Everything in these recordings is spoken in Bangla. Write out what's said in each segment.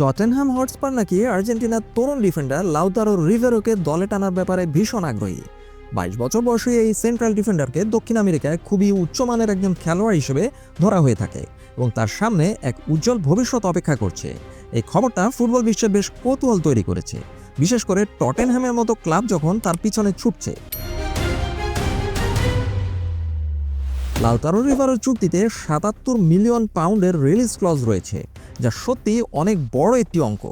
টটেনহাম হটস্পার নাকি আর্জেন্টিনার তরুণ ডিফেন্ডার লাউতারো রিভেরোকে দলে টানার ব্যাপারে ভীষণ আগ্রহী। বাইশ বছর বয়সী এই সেন্ট্রাল ডিফেন্ডারকে দক্ষিণ আমেরিকায় খুবই উচ্চমানের একজন খেলোয়াড় হিসেবে ধরা হয়ে থাকে এবং তার সামনে এক উজ্জ্বল ভবিষ্যৎ অপেক্ষা করছে। এই খবরটা ফুটবল বিশ্বে বেশ কৌতূহল তৈরি করেছে, বিশেষ করে টটেনহ্যামের মতো ক্লাব যখন তার পিছনে ছুটছে। লাউতারো রিভারের চুক্তিতে সাতাত্তর মিলিয়ন পাউন্ডের রিলিজ ক্লজ রয়েছে। যা সত্যি অনেক বড় একটি অঙ্ক।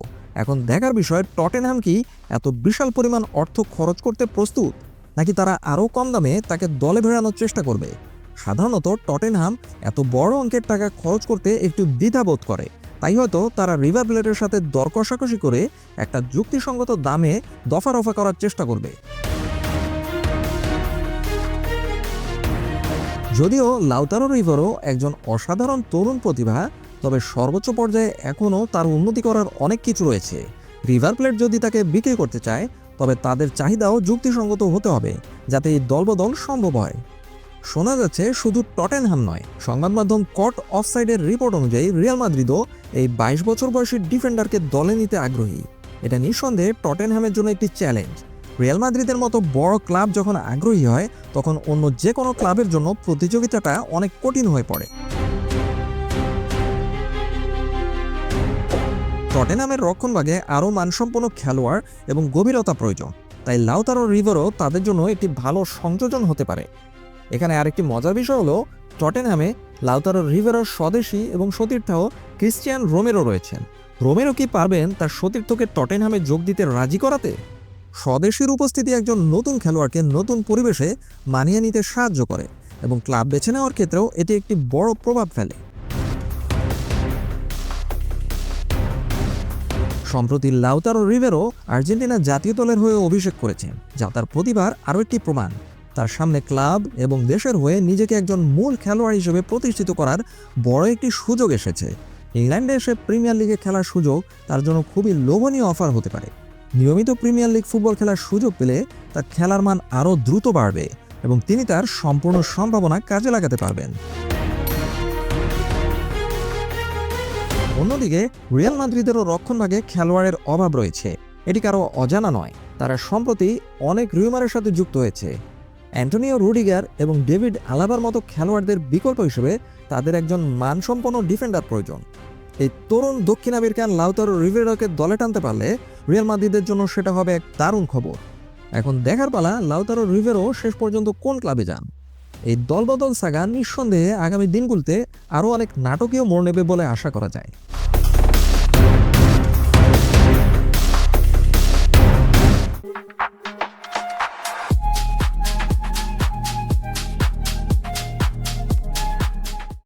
এখন দেখার বিষয়, টটেনহাম কি এত বিশাল পরিমাণ অর্থ খরচ করতে প্রস্তুত? নাকি তারা আরও কম দামে তাকে দলে ভেড়ানোর চেষ্টা করবে? সাধারণত টটেনহাম এত বড় অঙ্কের টাকা খরচ করতে একটু দ্বিধাবোধ করে। তাই হয়তো তারা রিভার প্লেটের সাথে দর কষাকষি করে একটা যুক্তিসঙ্গত দামে দফা রফা করার চেষ্টা করবে। যদিও লাউতারো রিভারও একজন অসাধারণ তরুণ প্রতিভা তবে সর্বোচ্চ পর্যায়ে এখনও তার উন্নতি করার অনেক কিছু রয়েছে। রিভার প্লেট যদি তাকে বিক্রি করতে চায়, তবে তাদের চাহিদাও যুক্তিসঙ্গত হতে হবে, যাতে এই দলবদল সম্ভব হয়। শোনা যাচ্ছে শুধু টটেনহাম নয়, সংবাদ মাধ্যম কট অফসাইডের রিপোর্ট অনুযায়ী রিয়াল মাদ্রিদও এই বাইশ বছর বয়সী ডিফেন্ডারকে দলে নিতে আগ্রহী। এটা নিঃসন্দেহে টটেনহামের জন্য একটি চ্যালেঞ্জ রিয়াল মাদ্রিদের মতো বড় ক্লাব যখন আগ্রহী হয়, তখন অন্য যে কোনো ক্লাবের জন্য প্রতিযোগিতাটা অনেক কঠিন হয়ে পড়ে। টটেনামের রক্ষণভাগে আরও মানসম্পন্ন খেলোয়াড় এবং গভীরতা প্রয়োজন। তাই লাউতারো রিভারও তাদের জন্য একটি ভালো সংযোজন হতে পারে। এখানে আরেকটি মজার বিষয় হলো, টটেনহামে লাউতারো রিভারোর স্বদেশী এবং সতীর্থ ক্রিশ্চিয়ান রোমেরো রয়েছেন। রোমেরো কি পারবেন তার সতীর্থকে টটেনহামে যোগ দিতে রাজি করাতে? স্বদেশীর উপস্থিতি একজন নতুন খেলোয়াড়কে নতুন পরিবেশে মানিয়ে নিতে সাহায্য করে এবং ক্লাব বেছে নেওয়ার ক্ষেত্রেও এটি একটি বড় প্রভাব ফেলে। সম্প্রতি লাউতারো রিভেরো আর্জেন্টিনা জাতীয় দলের হয়ে অভিষেক করেছেন যা তার প্রতিভার আরও একটি প্রমাণ। তার সামনে ক্লাব এবং দেশের হয়ে নিজেকে একজন মূল খেলোয়াড় হিসেবে প্রতিষ্ঠিত করার বড় একটি সুযোগ এসেছে। ইংল্যান্ডে এসে প্রিমিয়ার লিগে খেলার সুযোগ তার জন্য খুবই লোভনীয় অফার হতে পারে। নিয়মিত প্রিমিয়ার লিগ ফুটবল খেলার সুযোগ পেলে তার খেলার মান আরও দ্রুত বাড়বে এবং তিনি তার সম্পূর্ণ সম্ভাবনা কাজে লাগাতে পারবেন। অন্যদিকে, রিয়াল মাদ্রিদেরও রক্ষণভাগে খেলোয়াড়ের অভাব রয়েছে। এটি কারও অজানা নয়। তারা সম্প্রতি অনেক রিউমারের সাথে যুক্ত হয়েছে। অ্যান্টনিও রুডিগার এবং ডেভিড আলাবার মতো খেলোয়াড়দের বিকল্প হিসেবে তাদের একজন মানসম্পন্ন ডিফেন্ডার প্রয়োজন। এই তরুণ দক্ষিণ আমেরিকান লাউতারো রিভেরাকে দলে টানতে পারলে রিয়াল মাদ্রিদের জন্য সেটা হবে এক দারুণ খবর। এখন দেখার পালা, লাউতারো রিভেরো শেষ পর্যন্ত কোন ক্লাবে যান? এই দলবদল সাগা নিঃসন্দেহে আগামী দিনগুলোতে আরও অনেক নাটকীয় মোড় নেবে বলে আশা করা যায়।